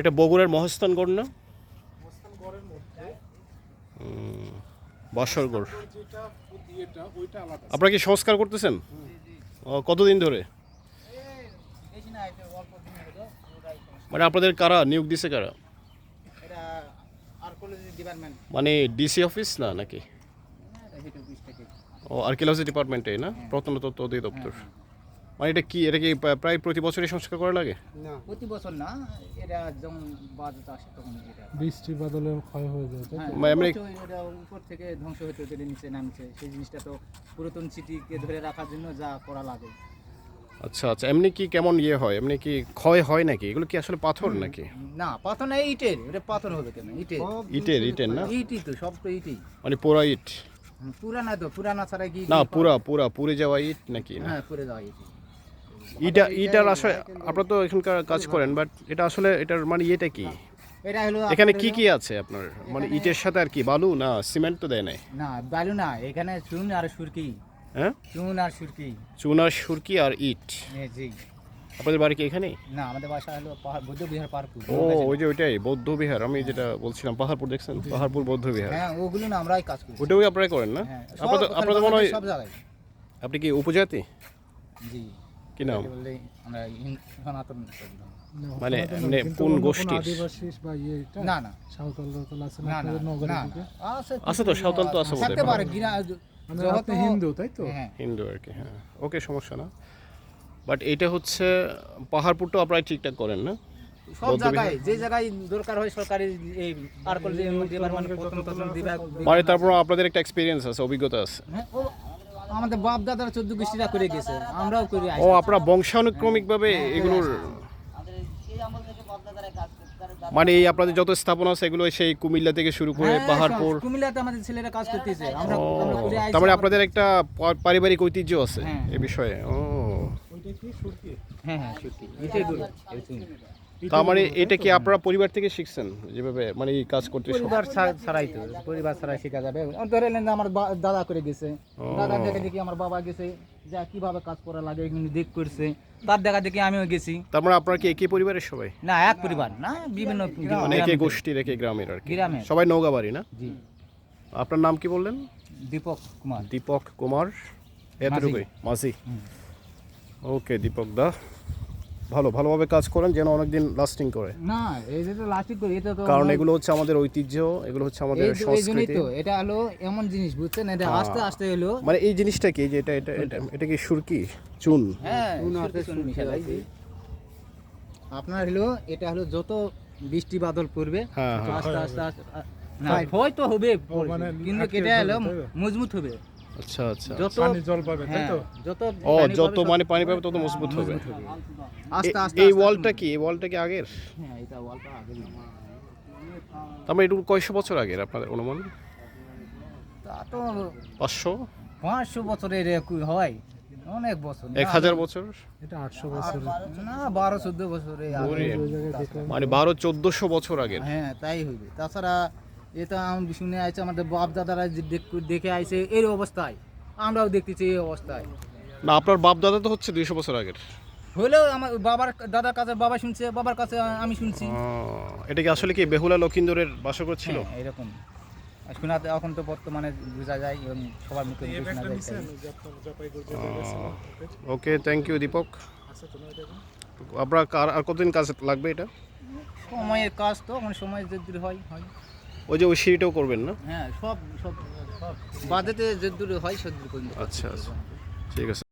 এটা বগুড়ার মহস্থানগড় না? বাসরগড় যেটা ইয়েটা ওইটা আলাদা। আপনারা কি সংস্কার করতেছেন? ও, কতদিন ধরে? মানে আপনাদের কারা নিয়োগ দিছে কারা? এটা আর্কোলজি ডিপার্টমেন্ট। মানে ডিসি অফিস না নাকি? ও আর্কিওলজি ডিপার্টমেন্টে না? প্রত্নতত্ত্ব অধিদপ্তর মানে এটা কি এটা কি প্রায়- প্রতি বছরই সংস্কার করা লাগে? না। প্রতি বছর না এটা যখন বাজেট আসে তখন এটা বৃষ্টি বাদলে ক্ষয় হয়ে যায় তো? হ্যাঁ, মানে এমনি- এটা উপর থেকে ধ্বংস হতে হতে নিচে নামছে। সেই জিনিসটা তো পুরাতন সিটিকে ধরে রাখার জন্য যা করা লাগে। আচ্ছা আচ্ছা এমনি কি কেমন ইয়ে হয়? এমনি কি ক্ষয় হয় নাকি? এগুলো কি আসলে পাথর নাকি? না পাথর না ইটের। এটা পাথর হবে কেন? ইটের। ইটের ইটের না? ইটই তো সব তো ইটই। মানে পোড়া ইট? পুরানা তো পুরানা ছাড়া কি না পুরা পুরা পুড়ে যাওয়া ইট নাকি? না হ্যাঁ পুরে যাওয়া ইট। ইটা ইটার আসলে আপনারা তো এখানকার কাজ করেন বাট এটা আসলে এটার মানে ইয়েটা কি? এটা হলো এখানে কি কি আছে আপনার? মানে ইটের সাথে আর কি বালু না সিমেন্ট তো দেয় নাই? না বালু না এখানে চুন আর সুরকি। হ্যাঁ? চুন আর সুরকি। চুনার সুরকি আর ইট। জি। আপনাদের বাড়ি কি এখানেই? না আমাদের বাসা হলো পাহাড় বৌদ্ধ বিহার পাহাড়পুর। ও ওই যে ওইটাই বৌদ্ধ বিহার আমি যেটা বলছিলাম পাহাড়পুর দেখছেন? পাহাড়পুর বৌদ্ধ বিহার। হ্যাঁ ওগুলো না আমরাই কাজ করি। ওটাও আপনারা করেন না? হ্যাঁ আপনাদের আপনাদের মনে হয় সব জায়গায়। আপনি কি উপজাতি? জি। কি নাম? মানে এমনি কোন গোষ্ঠীর? বা ইয়ে এটা? না না। সাঁওতাল আছে না তো, সাঁওতাল তো আছে থাকতে পারে গিরা মানে হিন্দু তাই তো? হ্যাঁ। হিন্দু আর কি হ্যাঁ। ওকে সমস্যা না। বাট এটা হচ্ছে পাহাড়পুরটা আপনারা ঠিকঠাক করেন না? সব জায়গায় যে জায়গায় দরকার হয় সরকারি এই আর্কল ডিপার্টমেন্ট প্রথম প্রথম বিভাগ মানে তারপর আপনাদের একটা এক্সপিরিয়েন্স আছে অভিজ্ঞতা আছে। হ্যাঁ, আমাদের বাপ দাদারা চোদ্দ গোষ্ঠীরা করে গেছে আমরাও করি ও আপনারা বংশানুক্রমিকভাবে এগুলোর মানে এই আপনাদের যত স্থাপনা আছে এগুলো সেই কুমিল্লা থেকে শুরু করে হ্যাঁ, পাহাড়পুর। কুমিল্লাতে আমাদের ছেলেরা কাজ করতেছে আমরা তার মানে আপনাদের একটা পারিবারিক ঐতিহ্য আছে হ্যাঁ। এ বিষয়ে। ও। ওইটা কি সুরকি? হ্যাঁ হ্যাঁ সত্যি তার মানে এটা কি আপনারা পরিবার থেকে শিখছেন যেভাবে মানে এই কাজ করতে পরিবার ছাড়াই তো পরিবার ছাড়াই শেখা যাবে। ধরে নেন আমার দাদা করে গেছে। দাদা দেখে দেখি আমার বাবা গেছে যা কীভাবে কাজ করা লাগে এগুলো দেখ করছে। তার দেখা দেখি আমিও গেছি। তার মানে আপনারা কি একই পরিবারের সবাই? না এক পরিবার না বিভিন্ন মানে গ্রাম একই গোষ্ঠীর একই গ্রামের আর কি। গ্রামের। সবাই নৌকাবাড়ি না? জি। আপনার নাম কি বললেন? দীপক কুমার। দীপক কুমার। এতটুকুই মাঝি। ওকে দীপক দা। ভালো ভালোভাবে কাজ করেন যেন অনেকদিন লাস্টিং করে। না এই যে লাস্টিক করি এটা তো কারণ এগুলো হচ্ছে আমাদের ঐতিহ্য এগুলো হচ্ছে আমাদের সংস্কৃতি তো এটা হলো এমন জিনিস বুঝছেন? এটা আস্তে আস্তে হলো। মানে এই জিনিসটা কি যে এটা এটা এটা এটা কি সুরকি? চুন। হ্যাঁ সুরকি চুন মিশাইছে। আপনার হলো এটা হলো যত বৃষ্টি বাদল পড়বে হ্যাঁ, তো হ্যাঁ। আস্তে আস্তে আস্তে না ক্ষয় তো হবে মানে কিন্তু এটা হলো তো? মজবুত হবে। আচ্ছা আচ্ছা। যত পানি জল পাবে তাই হ্যাঁ, তো? যত ও যত মানে পানি পাবে তত মজবুত হবে। আস্তে আস্তে এই ওয়ালটা কি? এই ওয়ালটা কি আগের? হ্যাঁ এটা ওয়ালটা আগে এটুকু কয়শো বছর আগের আপনাদের অনুমান? তা তো পাঁচশো? পাঁচশো বছরের হয়। অনেক বছর। এক হাজার বছর? এটা আটশো বছর। না বারো চোদ্দ বছরে আগে। মানে বারো চোদ্দশো বছর আগের। হ্যাঁ তাই হইবে। তাছাড়া এটা আমি শুনে আছে আমাদের বাপ দাদারা যে দেখ- দেখে আইছে এই অবস্থায়। আমরাও দেখতেছি এই অবস্থায়। না আপনার বাপ দাদা তো হচ্ছে দুইশো বছর আগের। হলেও আমার বাবার দাদার কাছে বাবা শুনছে বাবার কাছে আমি শুনছি। এটা কি আসলে কি বেহুলা লক্ষিন্দরের বাসগর ছিল? হ্যাঁ, এরকম। শোনাতে এখন তো বর্তমানে বোঝা যায় এবং সবার মুখে শোনা যায় ওকে থ্যাংক ইউ দীপক। আচ্ছা আপনার কার আর কতদিন কাজ লাগবে এটা? সময়ের কাজ তো মানে সময় যদি হয় হয়। ওই যে ওই সিঁড়িটাও করবেন না? হ্যাঁ সব সব সব। যে দূরে হয় সব আচ্ছা আচ্ছা। ঠিক আছে।